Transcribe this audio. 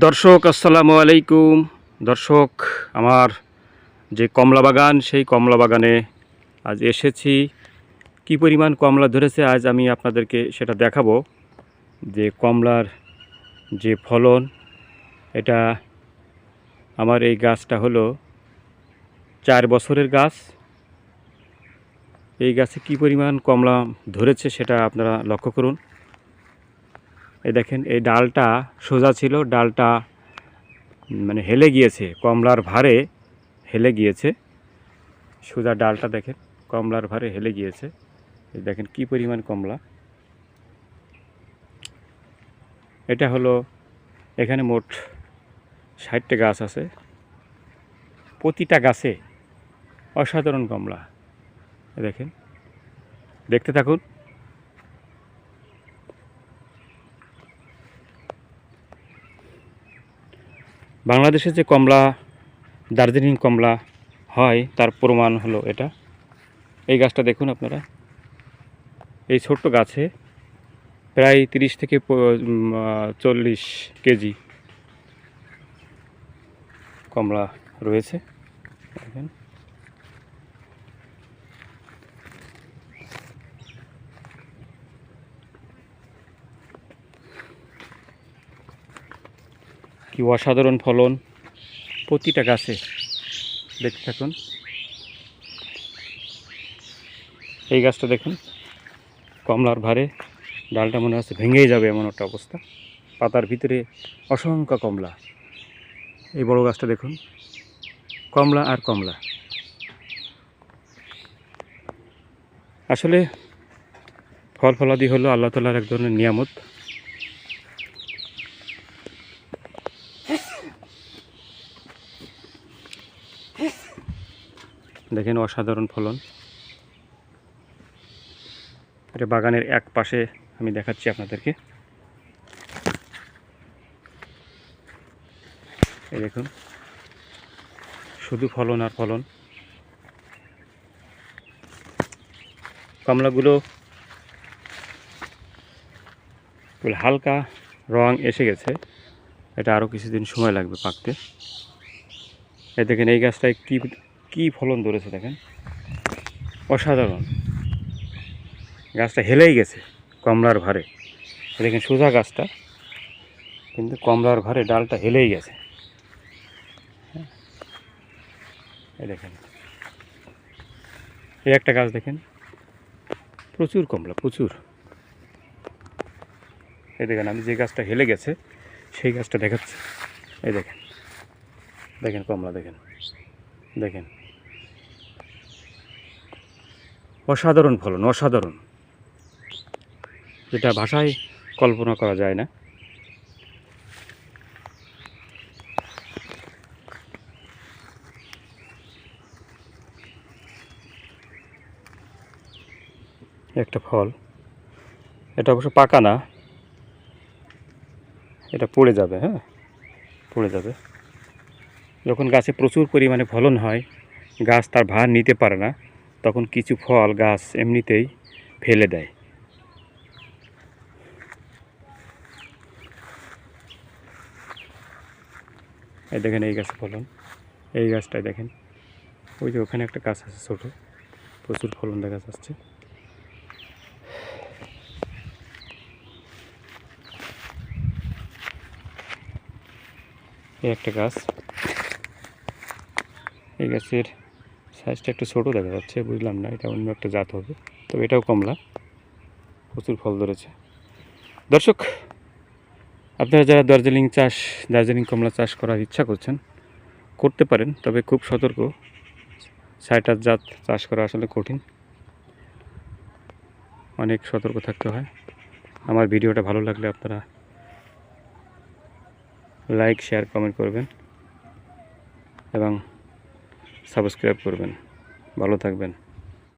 দর্শক, আসসালামু আলাইকুম। দর্শক, আমার যে কমলা বাগান, সেই কমলা বাগানে আজ এসেছি। কি পরিমাণ কমলা ধরেছে আজ আমি আপনাদেরকে সেটা দেখাবো। যে কমলার যে ফলন, এটা আমার এই গাছটা হলো চার বছরের গাছ। এই গাছে কি পরিমাণ কমলা ধরেছে সেটা আপনারা লক্ষ্য করুন। এই দেখেন, এই ডালটা সোজা ছিল, ডালটা মানে হেলে গিয়েছে, কমলার ভারে হেলে গিয়েছে। সোজা ডালটা দেখেন, কমলার ভারে হেলে গিয়েছে। এই দেখেন কি পরিমাণ কমলা। এটা হলো, এখানে মোট ষাটটা গাছ আছে। প্রতিটা গাছে অসাধারণ কমলা। দেখেন, দেখতে থাকুন। বাংলাদেশে যে কমলা, দার্জিলিং কমলা হয়, তার প্রমাণ হলো এটা। এই গাছটা দেখুন আপনারা। এই ছোট্ট গাছে প্রায় তিরিশ থেকে চল্লিশ কেজি কমলা রয়েছে। দেখেন। কি অসাধারণ ফলন প্রতিটা গাছে। দেখতে থাকুন। এই গাছটা দেখুন, কমলার ভারে ডালটা মনে হচ্ছে ভেঙেই যাবে এমন একটা অবস্থা। পাতার ভিতরে অসংখ্য কমলা। এই বড় গাছটা দেখুন, কমলা আর কমলা। আসলে ফল ফলাদি হলো আল্লাহ তালার এক ধরনের নিয়ামত। দেখেন অসাধারণ ফলন। এটা বাগানের এক পাশে আমি দেখাচ্ছি আপনাদেরকে। এই দেখুন, শুধু ফলন আর ফলন। কমলাগুলো হালকা রং এসে গেছে। এটা আরও কিছুদিন সময় লাগবে পাকতে। এই দেখেন, এই গাছটায় কী কী ফলন ধরেছে দেখেন? অসাধারণ। গাছটা হেলেই গেছে কমলার ভারে দেখেন সোজা গাছটা, কিন্তু কমলার ভারে ডালটা হেলেই গেছে। এই দেখেন। এই একটা গাছ দেখেন। প্রচুর কমলা, প্রচুর। এই দেখেন, আমি যে গাছটা হেলে গেছে, সেই গাছটা দেখাচ্ছি। এই দেখেন। দেখেন কমলা, দেখেন। দেখেন। অসাধারণ ফলন, অসাধারণ। যেটা ভাষায় কল্পনা করা যায় না। একটা ফল। এটা অবশ্য পাকা না। এটা পড়ে যাবে হ্যাঁ? পড়ে যাবে। যখন গাছে প্রচুর পরিমাণে ফলন হয়, গাছ তার ভার নিতে পারে না। তখন কিছু ফল, গাছ এমনিতেই ফেলে দেয়। এই দেখেন এই গাছে ফলন। এই গাছটাই দেখেন। ওই যে ওখানে একটা গাছ আছে ছোটো। প্রচুর ফলন দেখা যাচ্ছে। এই একটা গাছ। এই গাছের সাইজটা একটু ছোটো দেখা যাচ্ছে, বুঝলাম না, এটা অন্য একটা জাত হবে, তবে এটাও কমলা, প্রচুর ফল ধরেছে। দর্শক, আপনারা যারা দার্জিলিং চাষ, দার্জিলিং কমলা চাষ করার ইচ্ছা করছেন, করতে পারেন, তবে খুব সতর্ক সাইটার জাত চাষ করা আসলে কঠিন। অনেক সতর্ক থাকতে হয়। আমার ভিডিওটা ভালো লাগলে আপনারা লাইক শেয়ার কমেন্ট করবেন। এবং সাবস্ক্রাইব করবেন। ভালো থাকবেন।